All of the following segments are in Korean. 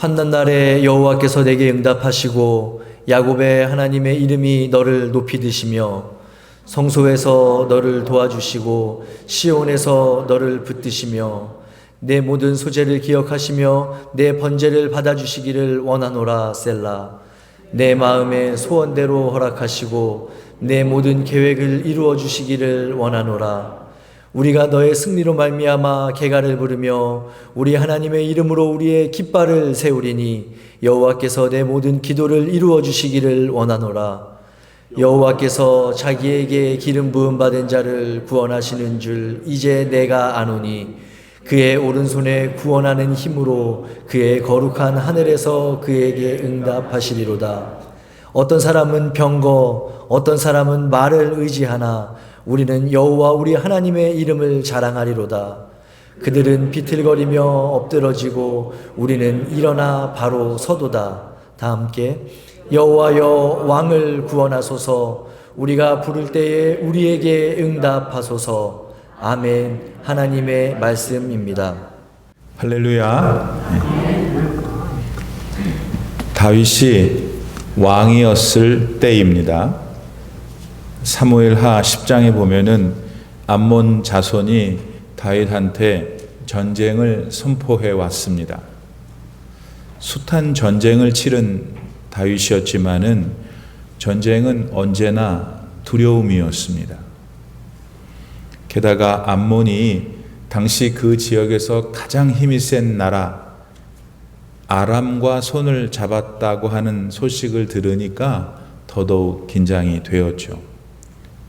환난 날에 여호와께서 내게 응답하시고 야곱의 하나님의 이름이 너를 높이 드시며 성소에서 너를 도와주시고 시온에서 너를 붙드시며 내 모든 소재를 기억하시며 내 번제를 받아주시기를 원하노라 셀라. 내 마음의 소원대로 허락하시고 내 모든 계획을 이루어 주시기를 원하노라 우리가 너의 승리로 말미암아 개가를 부르며 우리 하나님의 이름으로 우리의 깃발을 세우리니 여호와께서 내 모든 기도를 이루어 주시기를 원하노라 여호와께서 자기에게 기름 부음 받은 자를 구원하시는 줄 이제 내가 아노니 그의 오른손에 구원하는 힘으로 그의 거룩한 하늘에서 그에게 응답하시리로다. 어떤 사람은 병거, 어떤 사람은 말을 의지하나 우리는 여호와 우리 하나님의 이름을 자랑하리로다. 그들은 비틀거리며 엎드러지고 우리는 일어나 바로 서도다. 다 함께 여호와여 왕을 구원하소서 우리가 부를 때에 우리에게 응답하소서 아멘 하나님의 말씀입니다. 할렐루야. 네. 다윗이 왕이었을 때입니다. 사무엘하 10장에 보면은 암몬 자손이 다윗한테 전쟁을 선포해 왔습니다. 숱한 전쟁을 치른 다윗이었지만은 전쟁은 언제나 두려움이었습니다. 게다가 암몬이 당시 그 지역에서 가장 힘이 센 나라 아람과 손을 잡았다고 하는 소식을 들으니까 더더욱 긴장이 되었죠.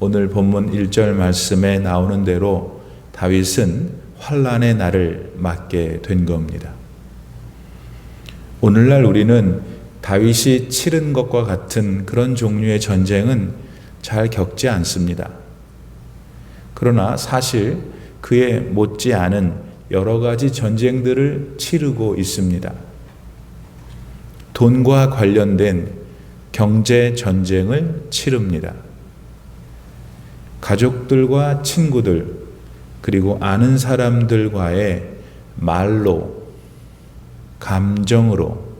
오늘 본문 1절 말씀에 나오는 대로 다윗은 환란의 날을 맞게 된 겁니다. 오늘날 우리는 다윗이 치른 것과 같은 그런 종류의 전쟁은 잘 겪지 않습니다. 그러나 사실 그에 못지 않은 여러 가지 전쟁들을 치르고 있습니다. 돈과 관련된 경제 전쟁을 치릅니다. 가족들과 친구들, 그리고 아는 사람들과의 말로, 감정으로,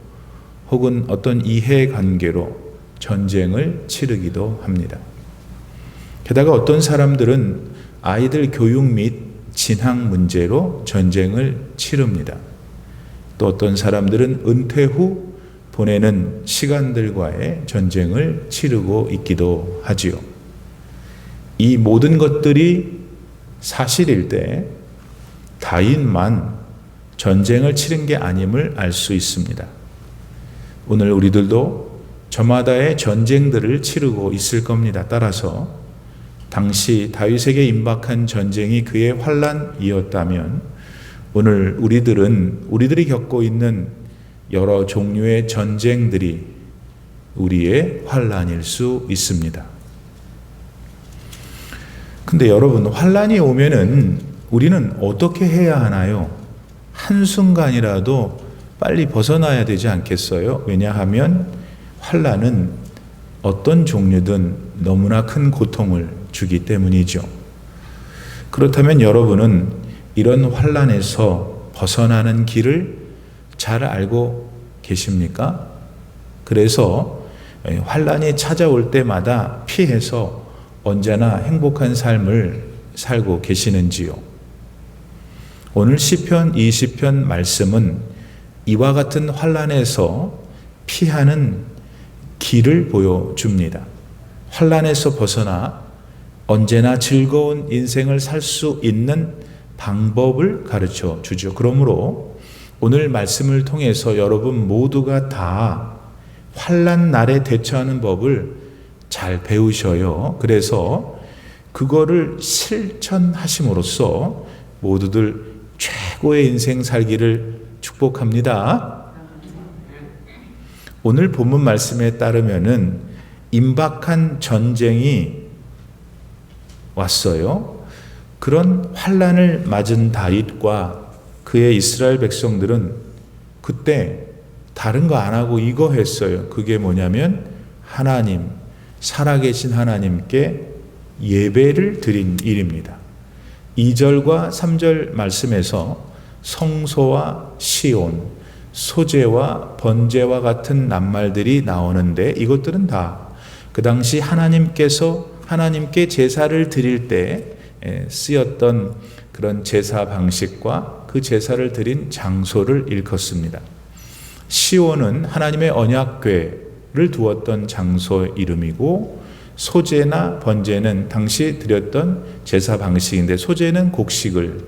혹은 어떤 이해 관계로 전쟁을 치르기도 합니다. 게다가 어떤 사람들은 아이들 교육 및 진학 문제로 전쟁을 치릅니다. 또 어떤 사람들은 은퇴 후 보내는 시간들과의 전쟁을 치르고 있기도 하지요. 이 모든 것들이 사실일 때 다인만 전쟁을 치른 게 아님을 알 수 있습니다. 오늘 우리들도 저마다의 전쟁들을 치르고 있을 겁니다. 따라서 당시 다윗에게 임박한 전쟁이 그의 환란이었다면 오늘 우리들은 우리들이 겪고 있는 여러 종류의 전쟁들이 우리의 환란일 수 있습니다. 근데 여러분 환란이 오면은 우리는 어떻게 해야 하나요? 한순간이라도 빨리 벗어나야 되지 않겠어요? 왜냐하면 환란은 어떤 종류든 너무나 큰 고통을 주기 때문이죠. 그렇다면 여러분은 이런 환란에서 벗어나는 길을 잘 알고 계십니까? 그래서 환란이 찾아올 때마다 피해서 언제나 행복한 삶을 살고 계시는지요? 오늘 시편 20편 말씀은 이와 같은 환란에서 피하는 길을 보여줍니다. 환란에서 벗어나 언제나 즐거운 인생을 살 수 있는 방법을 가르쳐 주죠. 그러므로 오늘 말씀을 통해서 여러분 모두가 다 환란 날에 대처하는 법을 잘 배우셔요. 그래서 그거를 실천하심으로써 모두들 최고의 인생 살기를 축복합니다. 오늘 본문 말씀에 따르면은 임박한 전쟁이 왔어요. 그런 환란을 맞은 다윗과 그의 이스라엘 백성들은 그때 다른 거 안 하고 이거 했어요. 그게 뭐냐면 하나님, 살아계신 하나님께 예배를 드린 일입니다. 2절과 3절 말씀에서 성소와 시온, 소재와 번제와 같은 낱말들이 나오는데 이것들은 다 그 당시 하나님께서 하나님께 제사를 드릴 때 에, 쓰였던 그런 제사 방식과 그 제사를 드린 장소를 일컫습니다. 시온은 하나님의 언약궤 를 두었던 장소의 이름이고 소제나 번제는 당시 드렸던 제사 방식인데 소제는 곡식을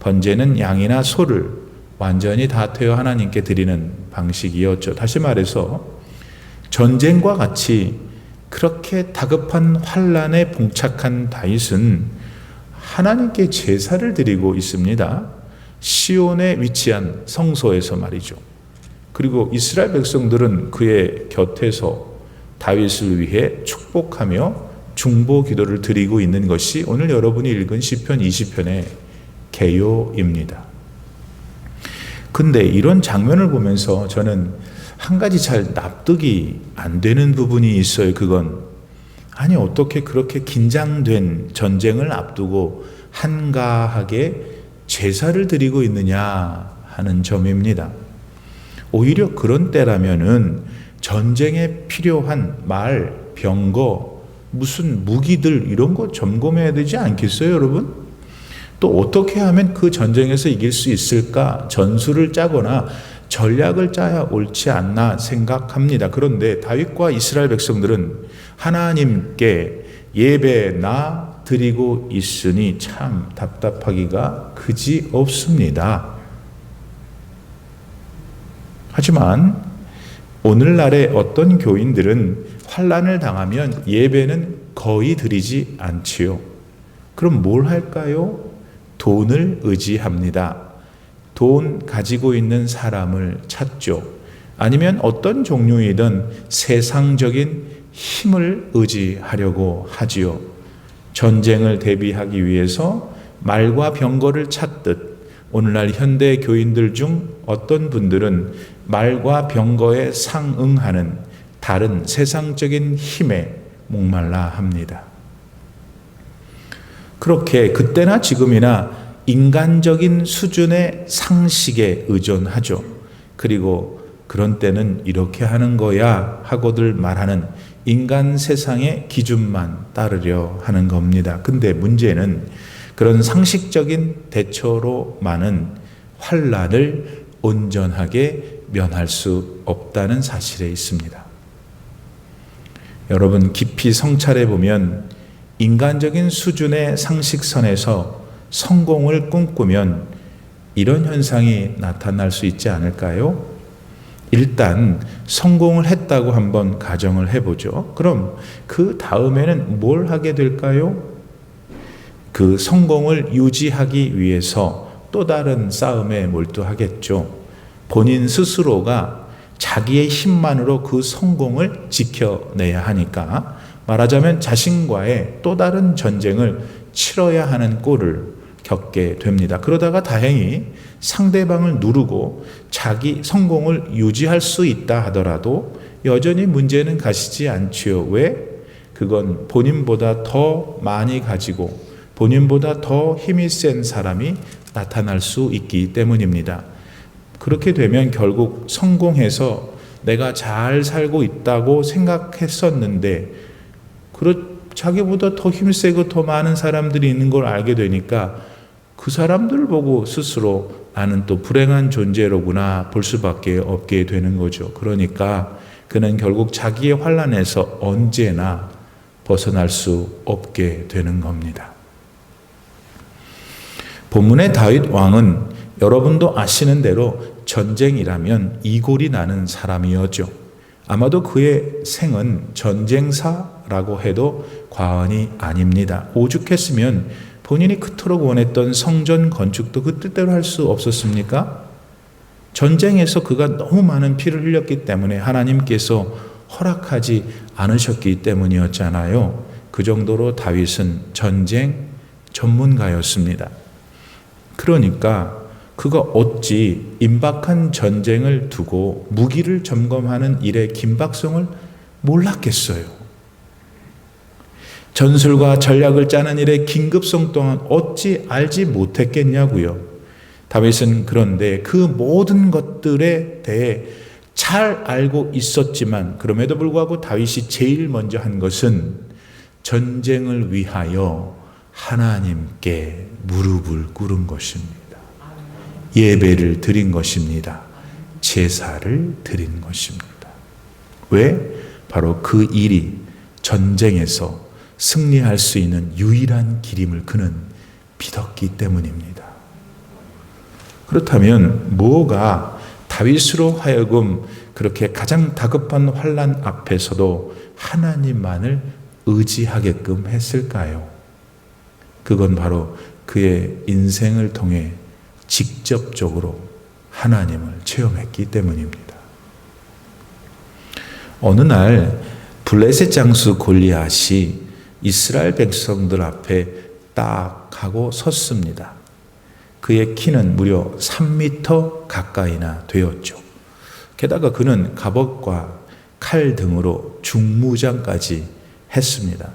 번제는 양이나 소를 완전히 다 태워 하나님께 드리는 방식이었죠. 다시 말해서 전쟁과 같이 그렇게 다급한 환란에 봉착한 다윗은 하나님께 제사를 드리고 있습니다. 시온에 위치한 성소에서 말이죠. 그리고 이스라엘 백성들은 그의 곁에서 다윗을 위해 축복하며 중보 기도를 드리고 있는 것이 오늘 여러분이 읽은 시편 20편의 개요입니다. 근데 이런 장면을 보면서 저는 한 가지 잘 납득이 안 되는 부분이 있어요. 그건 아니 어떻게 그렇게 긴장된 전쟁을 앞두고 한가하게 제사를 드리고 있느냐 하는 점입니다. 오히려 그런 때라면은 전쟁에 필요한 말, 병거, 무슨 무기들 이런 거 점검해야 되지 않겠어요, 여러분? 또 어떻게 하면 그 전쟁에서 이길 수 있을까? 전술을 짜거나 전략을 짜야 옳지 않나 생각합니다. 그런데 다윗과 이스라엘 백성들은 하나님께 예배나 드리고 있으니 참 답답하기가 그지 없습니다. 하지만 오늘날의 어떤 교인들은 환란을 당하면 예배는 거의 드리지 않지요. 그럼 뭘 할까요? 돈을 의지합니다. 돈 가지고 있는 사람을 찾죠. 아니면 어떤 종류이든 세상적인 힘을 의지하려고 하지요. 전쟁을 대비하기 위해서 말과 병거를 찾듯 오늘날 현대 교인들 중 어떤 분들은 말과 병거에 상응하는 다른 세상적인 힘에 목말라 합니다. 그렇게 그때나 지금이나 인간적인 수준의 상식에 의존하죠. 그리고 그런 때는 이렇게 하는 거야 하고들 말하는 인간 세상의 기준만 따르려 하는 겁니다. 근데 문제는 그런 상식적인 대처로만은 환란을 온전하게 면할 수 없다는 사실에 있습니다. 여러분 깊이 성찰해 보면 인간적인 수준의 상식선에서 성공을 꿈꾸면 이런 현상이 나타날 수 있지 않을까요? 일단 성공을 했다고 한번 가정을 해보죠. 그럼 그 다음에는 뭘 하게 될까요? 그 성공을 유지하기 위해서 또 다른 싸움에 몰두하겠죠. 본인 스스로가 자기의 힘만으로 그 성공을 지켜내야 하니까 말하자면 자신과의 또 다른 전쟁을 치러야 하는 꼴을 겪게 됩니다. 그러다가 다행히 상대방을 누르고 자기 성공을 유지할 수 있다 하더라도 여전히 문제는 가시지 않지요. 왜? 그건 본인보다 더 많이 가지고 본인보다 더 힘이 센 사람이 나타날 수 있기 때문입니다. 그렇게 되면 결국 성공해서 내가 잘 살고 있다고 생각했었는데 자기보다 더 힘세고 더 많은 사람들이 있는 걸 알게 되니까 그 사람들을 보고 스스로 나는 또 불행한 존재로구나 볼 수밖에 없게 되는 거죠. 그러니까 그는 결국 자기의 환란에서 언제나 벗어날 수 없게 되는 겁니다. 본문의 다윗 왕은 여러분도 아시는 대로 전쟁이라면 이골이 나는 사람이었죠. 아마도 그의 생은 전쟁사라고 해도 과언이 아닙니다. 오죽했으면 본인이 그토록 원했던 성전 건축도 그 뜻대로 할 수 없었습니까? 전쟁에서 그가 너무 많은 피를 흘렸기 때문에 하나님께서 허락하지 않으셨기 때문이었잖아요. 그 정도로 다윗은 전쟁 전문가였습니다. 그러니까 그가 어찌 임박한 전쟁을 두고 무기를 점검하는 일의 긴박성을 몰랐겠어요. 전술과 전략을 짜는 일의 긴급성 또한 어찌 알지 못했겠냐고요. 다윗은 그런데 그 모든 것들에 대해 잘 알고 있었지만 그럼에도 불구하고 다윗이 제일 먼저 한 것은 전쟁을 위하여 하나님께 무릎을 꿇은 것입니다. 예배를 드린 것입니다. 제사를 드린 것입니다. 왜? 바로 그 일이 전쟁에서 승리할 수 있는 유일한 길임을 그는 믿었기 때문입니다. 그렇다면 뭐가 다윗으로 하여금 그렇게 가장 다급한 환란 앞에서도 하나님만을 의지하게끔 했을까요? 그건 바로 그의 인생을 통해 직접적으로 하나님을 체험했기 때문입니다. 어느 날 블레셋 장수 골리앗이 이스라엘 백성들 앞에 딱 하고 섰습니다. 그의 키는 무려 3미터 가까이나 되었죠. 게다가 그는 갑옷과 칼 등으로 중무장까지 했습니다.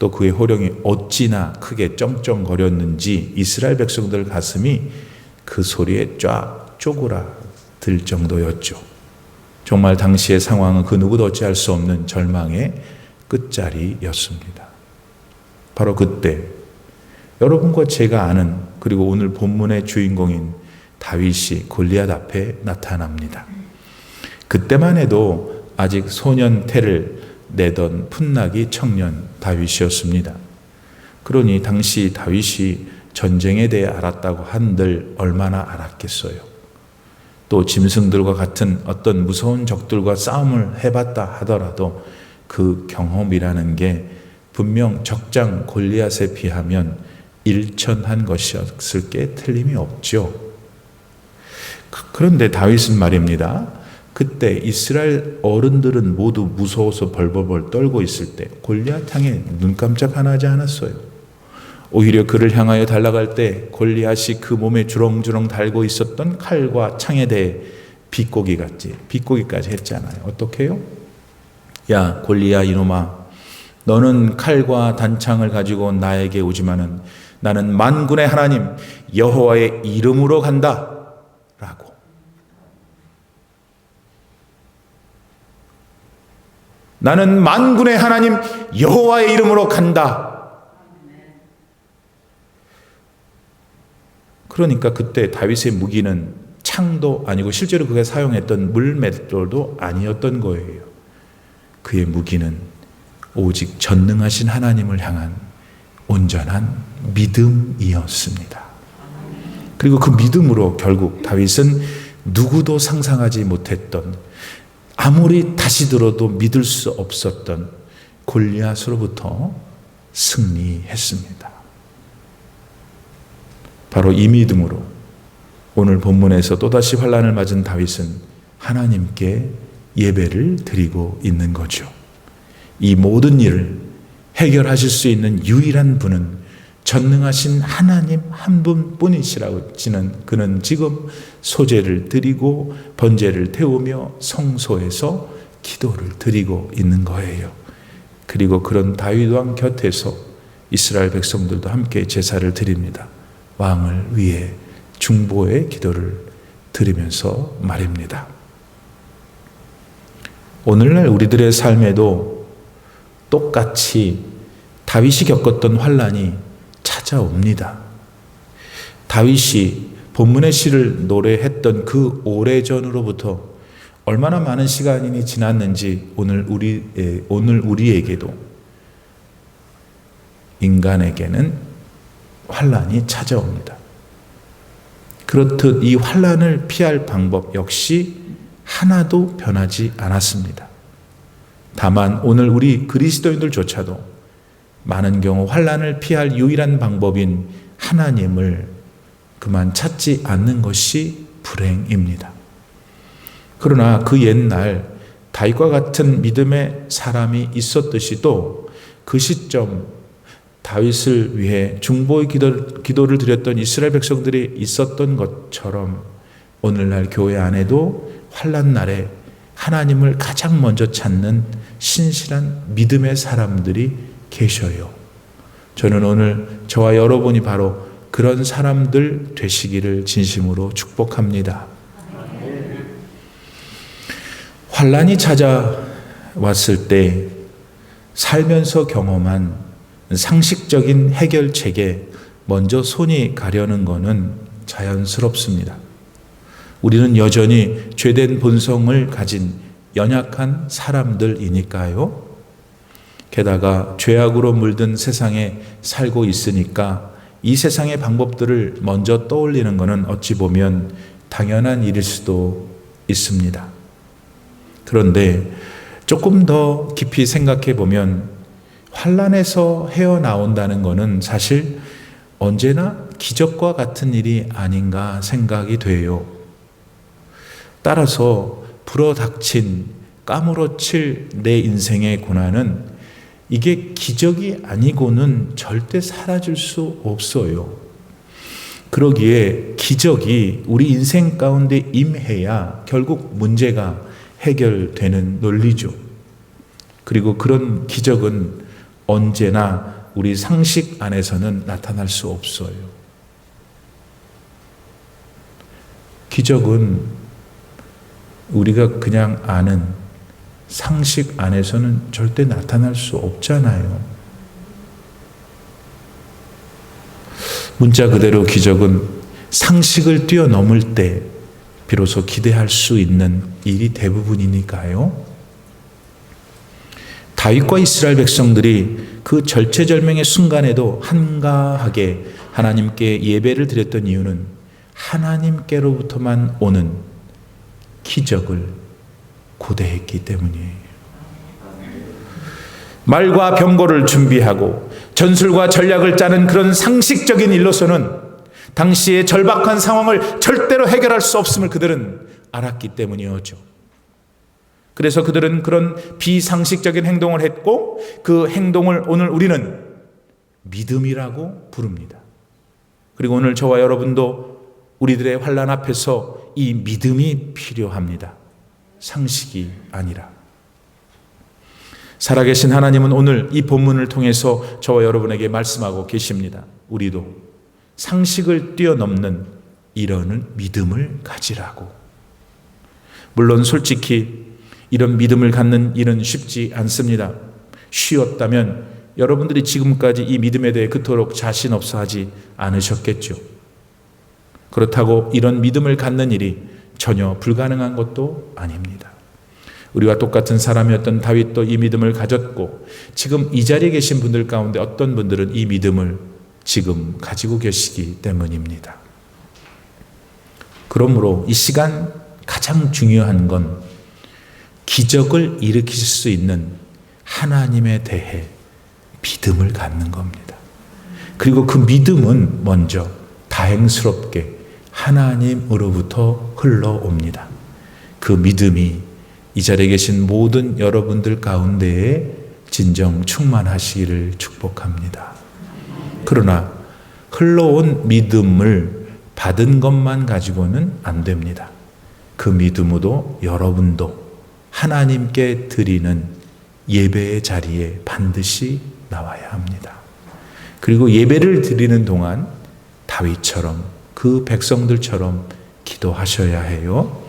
또 그의 호령이 어찌나 크게 쩡쩡거렸는지 이스라엘 백성들 가슴이 그 소리에 쫙 쪼그라 들 정도였죠. 정말 당시의 상황은 그 누구도 어찌할 수 없는 절망의 끝자리였습니다. 바로 그때 여러분과 제가 아는 그리고 오늘 본문의 주인공인 다윗이 골리앗 앞에 나타납니다. 그때만 해도 아직 소년 태를 내던 풋나기 청년 다윗이었습니다. 그러니 당시 다윗이 전쟁에 대해 알았다고 한들 얼마나 알았겠어요. 또 짐승들과 같은 어떤 무서운 적들과 싸움을 해봤다 하더라도 그 경험이라는 게 분명 적장 골리앗에 비하면 일천한 것이었을 게 틀림이 없죠. 그런데 다윗은 말입니다. 그때 이스라엘 어른들은 모두 무서워서 벌벌벌 떨고 있을 때 골리앗 향해 눈 깜짝 하나 하지 않았어요. 오히려 그를 향하여 달려갈 때 골리앗이 그 몸에 주렁주렁 달고 있었던 칼과 창에 대해 비꼬기 같지 비꼬기까지 했잖아요. 어떻게요? 야 골리앗 이놈아 너는 칼과 단창을 가지고 나에게 오지만은 나는 만군의 하나님 여호와의 이름으로 간다라고 나는 만군의 하나님 여호와의 이름으로 간다. 그러니까 그때 다윗의 무기는 창도 아니고 실제로 그가 사용했던 물맷돌도 아니었던 거예요. 그의 무기는 오직 전능하신 하나님을 향한 온전한 믿음이었습니다. 그리고 그 믿음으로 결국 다윗은 누구도 상상하지 못했던 아무리 다시 들어도 믿을 수 없었던 골리앗으로부터 승리했습니다. 바로 이 믿음으로 오늘 본문에서 또다시 환란을 맞은 다윗은 하나님께 예배를 드리고 있는 거죠. 이 모든 일을 해결하실 수 있는 유일한 분은 전능하신 하나님 한 분뿐이시라고 지는 그는 지금 소제를 드리고 번제를 태우며 성소에서 기도를 드리고 있는 거예요. 그리고 그런 다윗 왕 곁에서 이스라엘 백성들도 함께 제사를 드립니다. 왕을 위해 중보의 기도를 드리면서 말입니다. 오늘날 우리들의 삶에도 똑같이 다윗이 겪었던 환란이 찾아옵니다. 다윗이 본문의 시를 노래했던 그 오래전으로부터 얼마나 많은 시간이 지났는지 오늘 우리 오늘 우리에게도 인간에게는 환란이 찾아옵니다. 그렇듯 이 환란을 피할 방법 역시 하나도 변하지 않았습니다. 다만 오늘 우리 그리스도인들조차도 많은 경우 환란을 피할 유일한 방법인 하나님을 그만 찾지 않는 것이 불행입니다. 그러나 그 옛날 다윗과 같은 믿음의 사람이 있었듯이 또그 시점 다윗을 위해 중보의 기도, 를 드렸던 이스라엘 백성들이 있었던 것처럼 오늘날 교회 안에도 환란 날에 하나님을 가장 먼저 찾는 신실한 믿음의 사람들이 계셔요. 저는 오늘 저와 여러분이 바로 그런 사람들 되시기를 진심으로 축복합니다. 환란이 찾아왔을 때 살면서 경험한 상식적인 해결책에 먼저 손이 가려는 것은 자연스럽습니다. 우리는 여전히 죄된 본성을 가진 연약한 사람들이니까요. 게다가 죄악으로 물든 세상에 살고 있으니까 이 세상의 방법들을 먼저 떠올리는 것은 어찌 보면 당연한 일일 수도 있습니다. 그런데 조금 더 깊이 생각해 보면 환란에서 헤어나온다는 것은 사실 언제나 기적과 같은 일이 아닌가 생각이 돼요. 따라서 불어닥친 까무러칠 내 인생의 고난은 이게 기적이 아니고는 절대 사라질 수 없어요. 그러기에 기적이 우리 인생 가운데 임해야 결국 문제가 해결되는 논리죠. 그리고 그런 기적은 언제나 우리 상식 안에서는 나타날 수 없어요. 기적은 우리가 그냥 아는 상식 안에서는 절대 나타날 수 없잖아요. 문자 그대로 기적은 상식을 뛰어넘을 때 비로소 기대할 수 있는 일이 대부분이니까요. 다윗과 이스라엘 백성들이 그 절체절명의 순간에도 한가하게 하나님께 예배를 드렸던 이유는 하나님께로부터만 오는 기적을 고대했기 때문이에요. 말과 병거를 준비하고 전술과 전략을 짜는 그런 상식적인 일로서는 당시의 절박한 상황을 절대로 해결할 수 없음을 그들은 알았기 때문이었죠. 그래서 그들은 그런 비상식적인 행동을 했고 그 행동을 오늘 우리는 믿음이라고 부릅니다. 그리고 오늘 저와 여러분도 우리들의 환란 앞에서 이 믿음이 필요합니다. 상식이 아니라. 살아계신 하나님은 오늘 이 본문을 통해서 저와 여러분에게 말씀하고 계십니다. 우리도 상식을 뛰어넘는 이런 믿음을 가지라고. 물론 솔직히 이런 믿음을 갖는 일은 쉽지 않습니다. 쉬웠다면 여러분들이 지금까지 이 믿음에 대해 그토록 자신 없어 하지 않으셨겠죠. 그렇다고 이런 믿음을 갖는 일이 전혀 불가능한 것도 아닙니다. 우리와 똑같은 사람이었던 다윗도 이 믿음을 가졌고 지금 이 자리에 계신 분들 가운데 어떤 분들은 이 믿음을 지금 가지고 계시기 때문입니다. 그러므로 이 시간 가장 중요한 건 기적을 일으키실 수 있는 하나님에 대해 믿음을 갖는 겁니다. 그리고 그 믿음은 먼저 다행스럽게 하나님으로부터 흘러옵니다. 그 믿음이 이 자리에 계신 모든 여러분들 가운데에 진정 충만하시기를 축복합니다. 그러나 흘러온 믿음을 받은 것만 가지고는 안 됩니다. 그 믿음으로 여러분도 하나님께 드리는 예배의 자리에 반드시 나와야 합니다. 그리고 예배를 드리는 동안 다윗처럼 그 백성들처럼 기도하셔야 해요.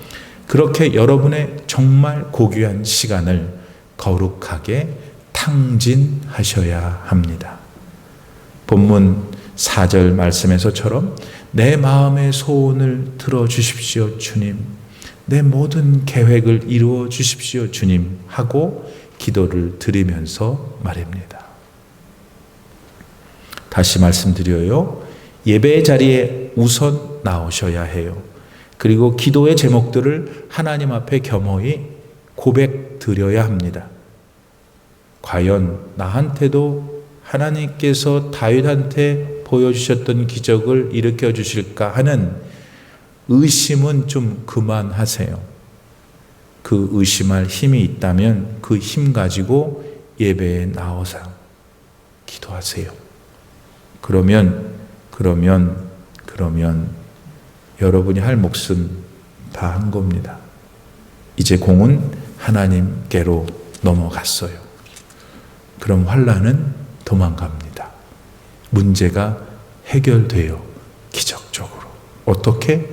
그렇게 여러분의 정말 고귀한 시간을 거룩하게 탕진하셔야 합니다. 본문 4절 말씀에서처럼 내 마음의 소원을 들어 주십시오, 주님. 내 모든 계획을 이루어 주십시오, 주님. 하고 기도를 드리면서 말입니다. 다시 말씀드려요. 예배 자리에 우선 나오셔야 해요. 그리고 기도의 제목들을 하나님 앞에 겸허히 고백 드려야 합니다. 과연 나한테도 하나님께서 다윗한테 보여주셨던 기적을 일으켜 주실까 하는 의심은 좀 그만하세요. 그 의심할 힘이 있다면 그 힘 가지고 예배에 나와서 기도하세요. 그러면, 그러면, 그러면 여러분이 할 몫은 다 한 겁니다. 이제 공은 하나님께로 넘어갔어요. 그럼 환란은 도망갑니다. 문제가 해결돼요. 어떻게?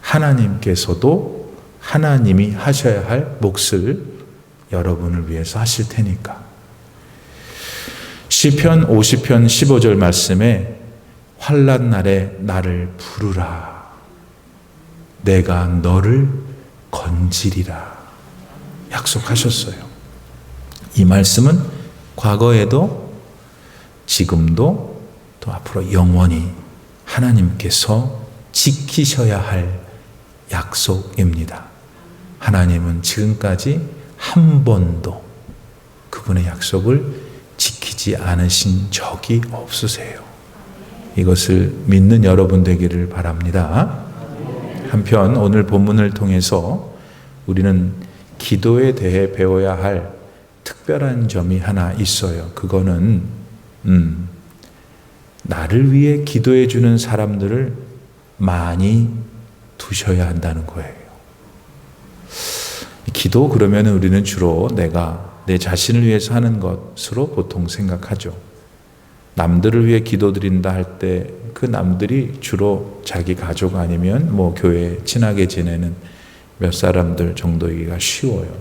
하나님께서도 하나님이 하셔야 할 몫을 여러분을 위해서 하실 테니까. 시편 50편 15절 말씀에 환난 날에 나를 부르라. 내가 너를 건지리라. 약속하셨어요. 이 말씀은 과거에도 지금도 또 앞으로 영원히 하나님께서 지키셔야 할 약속입니다. 하나님은 지금까지 한 번도 그분의 약속을 지키지 않으신 적이 없으세요. 이것을 믿는 여러분 되기를 바랍니다. 한편 오늘 본문을 통해서 우리는 기도에 대해 배워야 할 특별한 점이 하나 있어요. 그거는 음, 나를 위해 기도해 주는 사람들을 많이 두셔야 한다는 거예요. 기도 그러면 우리는 주로 내가 내 자신을 위해서 하는 것으로 보통 생각하죠. 남들을 위해 기도드린다 할 때 그 남들이 주로 자기 가족 아니면 뭐 교회 친하게 지내는 몇 사람들 정도이기가 쉬워요.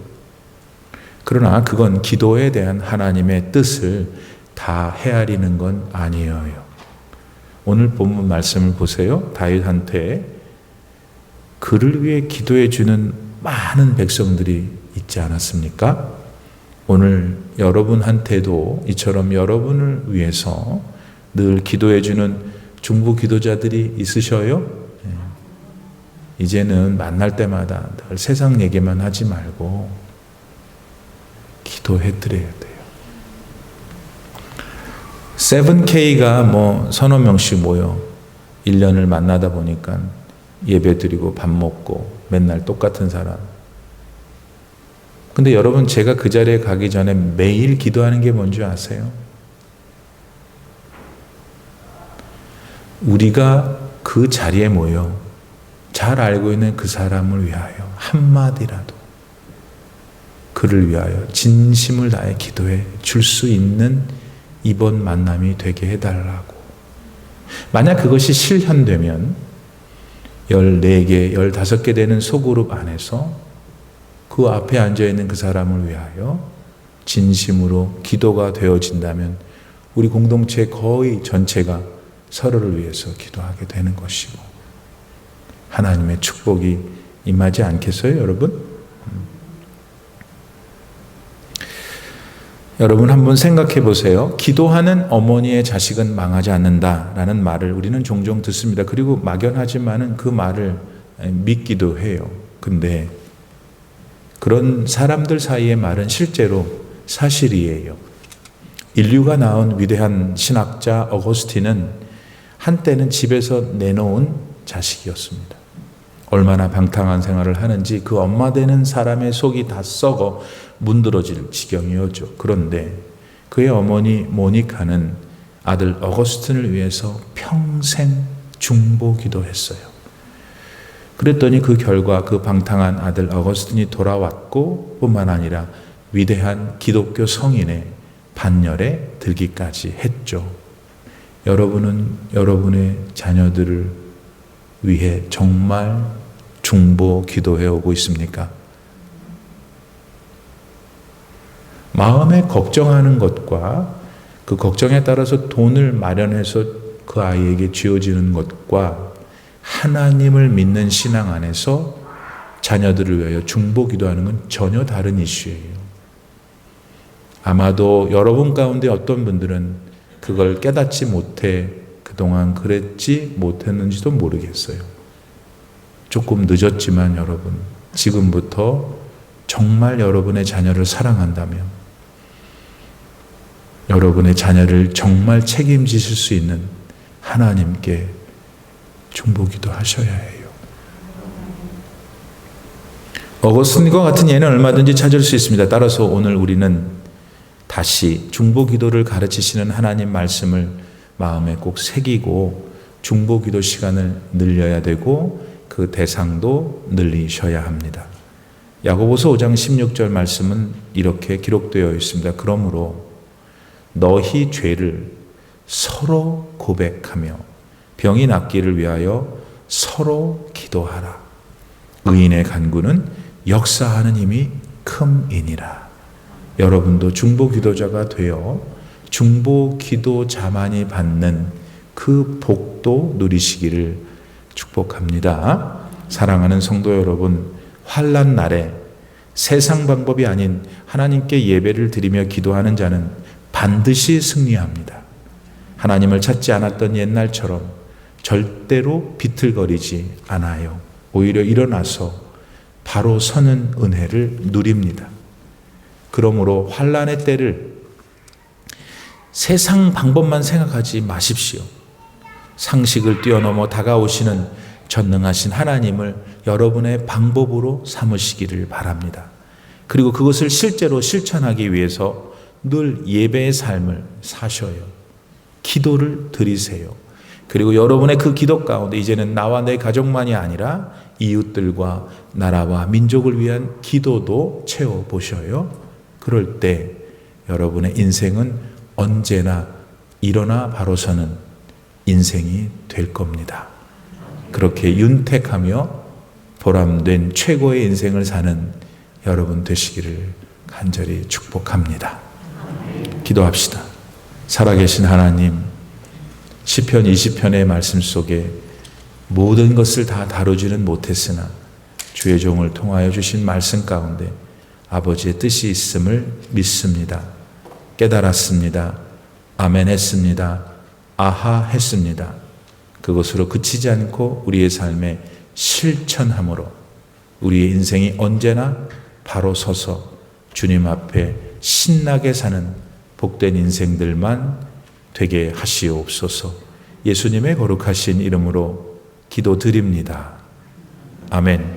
그러나 그건 기도에 대한 하나님의 뜻을 다 헤아리는 건 아니에요. 오늘 본문 말씀을 보세요. 다윗한테 그를 위해 기도해 주는 많은 백성들이 있지 않았습니까? 오늘 여러분한테도 이처럼 여러분을 위해서 늘 기도해 주는 중보 기도자들이 있으셔요? 네. 이제는 만날 때마다 늘 세상 얘기만 하지 말고 기도해 드려야 돼요. 7K가 뭐 서너 명씩 모여 1년을 만나다 보니까 예배 드리고 밥 먹고 맨날 똑같은 사람. 근데 여러분 제가 그 자리에 가기 전에 매일 기도하는 게 뭔지 아세요? 우리가 그 자리에 모여 잘 알고 있는 그 사람을 위하여 한마디라도 그를 위하여 진심을 다해 기도해 줄 수 있는 이번 만남이 되게 해달라고. 만약 그것이 실현되면 14개, 15개 되는 소그룹 안에서 그 앞에 앉아 있는 그 사람을 위하여 진심으로 기도가 되어진다면 우리 공동체 거의 전체가 서로를 위해서 기도하게 되는 것이고 하나님의 축복이 임하지 않겠어요, 여러분? 음. 여러분 한번 생각해 보세요. 기도하는 어머니의 자식은 망하지 않는다라는 말을 우리는 종종 듣습니다. 그리고 막연하지만은 그 말을 믿기도 해요. 근데 그런 사람들 사이의 말은 실제로 사실이에요. 인류가 낳은 위대한 신학자 어거스틴은 한때는 집에서 내놓은 자식이었습니다. 얼마나 방탕한 생활을 하는지 그 엄마 되는 사람의 속이 다 썩어 문드러질 지경이었죠. 그런데 그의 어머니 모니카는 아들 어거스틴을 위해서 평생 중보 기도했어요. 그랬더니 그 결과 그 방탕한 아들 어거스틴이 돌아왔고 뿐만 아니라 위대한 기독교 성인의 반열에 들기까지 했죠. 여러분은 여러분의 자녀들을 위해 정말 중보 기도해 오고 있습니까? 마음에 걱정하는 것과 그 걱정에 따라서 돈을 마련해서 그 아이에게 쥐어지는 것과 하나님을 믿는 신앙 안에서 자녀들을 위하여 중보 기도 하는 건 전혀 다른 이슈예요. 아마도 여러분 가운데 어떤 분들은 그걸 깨닫지 못해 그동안 그랬지 못했는지도 모르겠어요. 조금 늦었지만 여러분, 지금부터 정말 여러분의 자녀를 사랑한다면, 여러분의 자녀를 정말 책임지실 수 있는 하나님께 중보기도 하셔야 해요. 어거스틴과 같은 예는 얼마든지 찾을 수 있습니다. 따라서 오늘 우리는 다시 중보기도를 가르치시는 하나님 말씀을 마음에 꼭 새기고 중보기도 시간을 늘려야 되고 그 대상도 늘리셔야 합니다. 야고보서 5장 16절 말씀은 이렇게 기록되어 있습니다. 그러므로 너희 죄를 서로 고백하며 병이 낫기를 위하여 서로 기도하라. 의인의 간구는 역사하는 힘이 큼이니라. 여러분도 중보 기도자가 되어 중보 기도자만이 받는 그 복도 누리시기를 축복합니다. 사랑하는 성도 여러분, 환란 날에 세상 방법이 아닌 하나님께 예배를 드리며 기도하는 자는 반드시 승리합니다. 하나님을 찾지 않았던 옛날처럼 절대로 비틀거리지 않아요. 오히려 일어나서 바로 서는 은혜를 누립니다. 그러므로 환란의 때를 세상 방법만 생각하지 마십시오. 상식을 뛰어넘어 다가오시는 전능하신 하나님을 여러분의 방법으로 삼으시기를 바랍니다. 그리고 그것을 실제로 실천하기 위해서 늘 예배의 삶을 사셔요. 기도를 드리세요. 그리고 여러분의 그 기도 가운데 이제는 나와 내 가족만이 아니라 이웃들과 나라와 민족을 위한 기도도 채워 보셔요. 그럴 때 여러분의 인생은 언제나 일어나 바로 서는 인생이 될 겁니다. 그렇게 윤택하며 보람된 최고의 인생을 사는 여러분 되시기를 간절히 축복합니다. 기도합시다. 살아계신 하나님, 시편 20편의 말씀 속에 모든 것을 다 다루지는 못했으나 주의 종을 통하여 주신 말씀 가운데 아버지의 뜻이 있음을 믿습니다. 깨달았습니다. 아멘 했습니다. 아하 했습니다. 그것으로 그치지 않고 우리의 삶에 실천함으로 우리의 인생이 언제나 바로 서서 주님 앞에 신나게 사는 복된 인생들만 되게 하시옵소서 예수님의 거룩하신 이름으로 기도드립니다. 아멘.